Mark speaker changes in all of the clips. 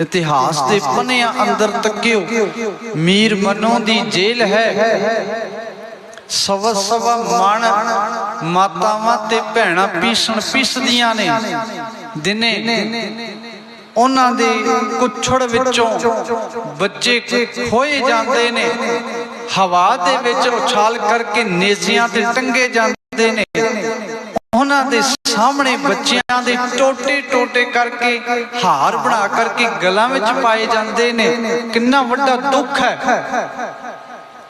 Speaker 1: ਇਤਿਹਾਸ ਦੇ ਪੰਨਿਆਂ ਅੰਦਰ ਤੱਕਿਓ। ਮੀਰ ਮਨੋਂ ਦੀ ਜੇਲ੍ਹ ਹੈ। ਸਵਾ ਸਵਾ ਮਣ ਮਾਤਾਵਾਂ ਤੇ ਭੈਣਾਂ ਪੀਸਣ ਪੀਸਦੀਆਂ ਨੇ। ਦਿਨੇ ਉਹਨਾਂ ਦੇ ਕੁਛੜ ਵਿੱਚੋਂ ਬੱਚੇ ਖੋਏ ਜਾਂਦੇ ਨੇ। ਹਵਾ ਦੇ ਵਿੱਚ ਉਛਾਲ ਕਰਕੇ ਨੇਜ਼ਿਆਂ ਤੇ ਟੰਗੇ ਜਾਂਦੇ ਨੇ। ਉਹਨਾਂ ਦੇ ਸਾਹਮਣੇ ਬੱਚਿਆਂ ਦੇ ਟੋਟੇ ਟੋਟੇ ਕਰਕੇ ਹਾਰ ਬਣਾ ਕਰਕੇ ਗਲਾਂ ਵਿੱਚ ਪਾਏ ਜਾਂਦੇ ਨੇ। ਕਿੰਨਾ ਵੱਡਾ ਦੁੱਖ ਹੈ।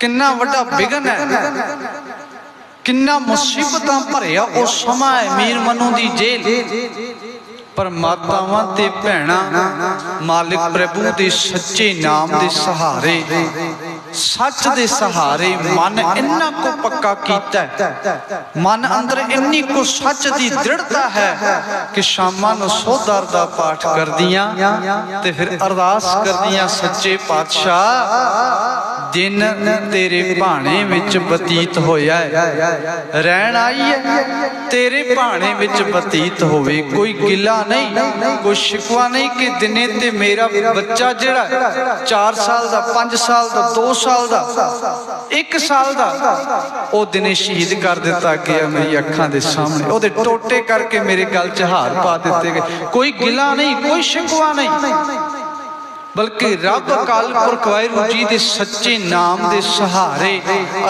Speaker 1: ਕਿੰਨਾ ਵੱਡਾ ਵਿਗਨ ਹੈ। ਕਿੰਨਾ ਮੁਸੀਬਤਾਂ ਭਰਿਆ ਉਹ ਸਮਾਂ ਹੈ ਮੀਰ ਮਨੂ ਦੀ ਜੇਲ੍ਹ। ਪਰ ਮਾਤਾਵਾਂ ਤੇ ਭੈਣਾਂ ਮਾਲਿਕ ਪ੍ਰਭੂ ਦੇ ਸੱਚੇ ਨਾਮ ਦੇ ਸਹਾਰੇ। ਸੱਚ ਦੇ ਸਹਾਰੇ ਮਨ ਇੰਨਾ ਕੋ ਪੱਕਾ ਕੀਤਾ। ਮਨ ਅੰਦਰ ਇੰਨੀ ਕੋ ਸੱਚ ਦੀ ਦ੍ਰਿੜਤਾ ਹੈ ਕਿ ਸ਼ਾਮਾਂ ਨੂੰ ਸੋਦਰ ਦਾ ਪਾਠ ਕਰਦੀਆਂ ਤੇ ਫਿਰ ਅਰਦਾਸ ਕਰਦੀਆਂ ਸੱਚੇ ਪਾਤਸ਼ਾਹ। ਦਿਨ ਤੇਰੇ ਭਾਣੇ ਵਿੱਚ ਬਤੀਤ ਹੋਇਆ ਹੈ। ਰਹਿਣ ਆਈ ਹੈ, ਤੇਰੇ ਭਾਣੇ ਵਿੱਚ ਬਤੀਤ ਹੋਵੇ। ਕੋਈ ਗਿਲਾ ਨਹੀਂ, ਕੋਈ ਸ਼ਿਕਵਾ ਨਹੀਂ ਕਿ ਦਿਨੇ ਤੇ ਮੇਰਾ ਬੱਚਾ ਜਿਹੜਾ 4 ਸਾਲ ਦਾ 5 ਸਾਲ ਦਾ 2 ਸਾਲ ਦਾ 1 ਸਾਲ ਦਾ, ਉਹ ਦਿਨੇ ਸ਼ਹੀਦ ਕਰ ਦਿੱਤਾ ਗਿਆ ਮੇਰੀ ਅੱਖਾਂ ਦੇ ਸਾਹਮਣੇ। ਉਹਦੇ ਟੋਟੇ ਕਰਕੇ ਮੇਰੇ ਗਲ 'ਚ ਹਾਰ ਪਾ ਦਿੱਤੇ ਗਏ। ਕੋਈ ਗਿਲਾ ਨਹੀਂ, ਕੋਈ ਸ਼ਿਕਵਾ ਨਹੀਂ। ਬਲਕਿ ਰੱਬ ਅਕਾਲ ਪੁਰਖ ਵਾਹਿਗੁਰੂ ਜੀ ਦੇ ਸੱਚੇ ਨਾਮ ਦੇ ਸਹਾਰੇ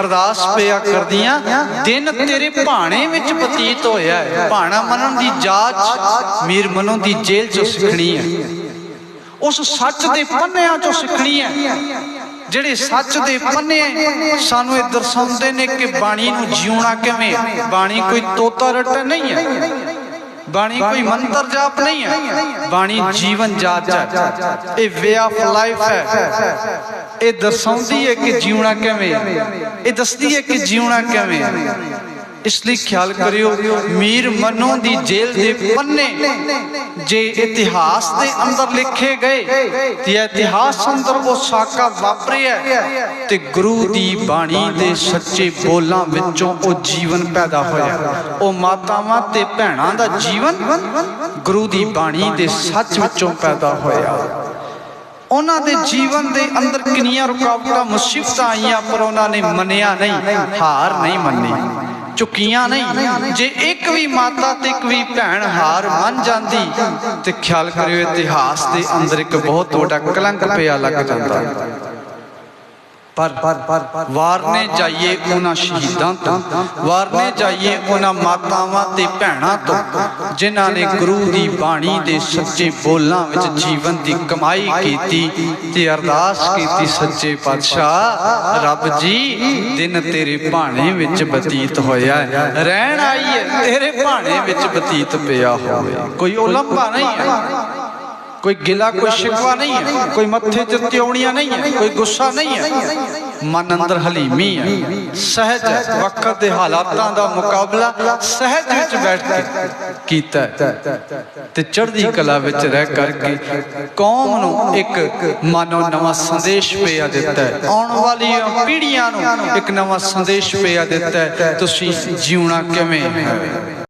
Speaker 1: ਅਰਦਾਸ ਪਿਆ ਕਰਦੀਆਂ ਦਿਨ ਤੇਰੇ ਭਾਣੇ ਵਿੱਚ ਬਤੀਤ ਹੋਇਆ ਹੈ। ਭਾਣਾ ਮੰਨਣ ਦੀ ਜਾਚ ਮੀਰ ਮਨੋਂ ਦੀ ਜੇਲ੍ਹ ਚੋਂ ਸਿੱਖਣੀ ਹੈ। ਉਸ ਸੱਚ ਦੇ ਪੰਨਿਆਂ ਚੋਂ ਸਿੱਖਣੀ ਹੈ। ਜਿਹੜੇ ਸੱਚ ਦੇ ਪੰਨੇ ਸਾਨੂੰ ਇਹ ਦਰਸਾਉਂਦੇ ਨੇ ਕਿ ਬਾਣੀ ਨੂੰ ਜਿਉਣਾ ਕਿਵੇਂ। ਬਾਣੀ ਕੋਈ ਤੋਤਾ ਰੱਟਾ ਨਹੀਂ ਹੈ। ਬਾਣੀ ਕੋਈ ਮੰਤਰ ਜਾਪ ਨਹੀਂ ਹੈ। ਬਾਣੀ ਜੀਵਨ ਜਾਚ ਹੈ ਇਹ ਵੇ ਆਫ ਲਾਈਫ ਹੈ। ਇਹ ਦਰਸਾਉਂਦੀ ਹੈ ਕਿ ਜਿਉਣਾ ਕਿਵੇਂ। ਇਹ ਦੱਸਦੀ ਹੈ ਕਿ ਜਿਉਣਾ ਕਿਵੇਂ। ਇਸ ਲਈ ਖਿਆਲ ਕਰਿਓ, ਮੀਰ ਮਨੋਂ ਦੀ ਜੇਲ੍ਹ ਦੇ ਪੰਨੇ ਜੇ ਇਤਿਹਾਸ ਦੇ ਅੰਦਰ ਲਿਖੇ ਗਏ, ਤੇ ਇਤਿਹਾਸ ਅੰਦਰ ਉਹ ਸਾਕਾ ਵਾਪਰਿਆ ਤੇ ਗੁਰੂ ਦੀ ਬਾਣੀ ਦੇ ਸੱਚੇ ਬੋਲਾਂ ਵਿੱਚੋਂ ਉਹ ਜੀਵਨ ਪੈਦਾ ਹੋਇਆ। ਉਹ ਮਾਤਾਵਾਂ ਤੇ ਭੈਣਾਂ ਦਾ ਜੀਵਨ ਗੁਰੂ ਦੀ ਬਾਣੀ ਦੇ ਸੱਚ ਵਿੱਚੋਂ ਪੈਦਾ ਹੋਇਆ। ਉਹਨਾਂ ਦੇ ਜੀਵਨ ਦੇ ਅੰਦਰ ਕਿੰਨੀਆਂ ਰੁਕਾਵਟਾਂ, ਮੁਸੀਬਤਾਂ ਆਈਆਂ, ਪਰ ਉਹਨਾਂ ਨੇ ਮੰਨਿਆ ਨਹੀਂ, ਹਾਰ ਨਹੀਂ ਮੰਨੀ। ਝੁਕੀਆਂ ਨਹੀਂ। ਜੇ ਇੱਕ ਵੀ ਮਾਤਾ ਤੇ ਇੱਕ ਵੀ ਭੈਣ ਹਾਰ ਮੰਨ ਜਾਂਦੀ, ਤੇ ਖਿਆਲ ਕਰਿਓ ਇਤਿਹਾਸ ਦੇ ਅੰਦਰ ਇੱਕ ਬਹੁਤ ਵੱਡਾ ਕਲੰਕ ਪਿਆ ਲੱਗ ਜਾਂਦਾ। ਪਰ ਵਾਰਨੇ ਜਾਈਏ ਉਹਨਾਂ ਸ਼ਹੀਦਾਂ ਤੋਂ। ਵਾਰਨੇ ਜਾਈਏ ਉਹਨਾਂ ਮਾਤਾਵਾਂ ਤੇ ਭੈਣਾਂ ਤੋਂ। ਜਿਨ੍ਹਾਂ ਨੇ ਗੁਰੂ ਦੀ ਬਾਣੀ ਦੇ ਸੱਚੇ ਬੋਲਾਂ ਵਿੱਚ ਜੀਵਨ ਦੀ ਕਮਾਈ ਕੀਤੀ ਤੇ ਅਰਦਾਸ ਕੀਤੀ ਸੱਚੇ ਪਾਤਸ਼ਾਹ। ਰੱਬ ਜੀ ਦਿਨ ਤੇਰੇ ਭਾਣੇ ਵਿੱਚ ਬਤੀਤ ਹੋਇਆ ਰਹਿਣ ਆਈ ਹੈ ਤੇਰੇ ਭਾਣੇ ਵਿੱਚ ਬਤੀਤ ਪਿਆ ਹੋਵੇ। ਕੋਈ ਉਲੰਭਾ ਨਹੀਂ ਹੈ। ਕੋਈ ਗਿਲਾ, ਕੋਈ ਸ਼ਿਕਵਾ ਨਹੀਂ ਹੈ, ਕੋਈ ਮੱਥੇ 'ਚ ਤਿਉਣੀਆਂ ਨਹੀਂ ਹੈ ਗੁੱਸਾ ਨਹੀਂ ਹੈ। ਮਨ ਅੰਦਰ ਹਲੀਮੀ ਹੈ। ਸਹਿਜ ਵਕਤ ਦੇ ਹਾਲਾਤਾਂ ਦਾ ਮੁਕਾਬਲਾ ਸਹਿਜ ਵਿੱਚ ਬੈਠ ਕੇ ਕੀਤਾ ਤੇ ਚੜ੍ਹਦੀ ਕਲਾ ਵਿੱਚ ਰਹਿ ਕਰਕੇ ਕੌਮ ਨੂੰ ਇੱਕ ਮਾਨੋ ਨਵਾਂ ਸੰਦੇਸ਼ ਪਿਆ ਦਿੱਤਾ ਆਉਣ ਵਾਲੀਆਂ ਪੀੜ੍ਹੀਆਂ ਨੂੰ ਇੱਕ ਨਵਾਂ ਸੰਦੇਸ਼ ਪਿਆ ਦਿੱਤਾ ਤੁਸੀਂ ਜਿਉਣਾ ਕਿਵੇਂ ਹੈ?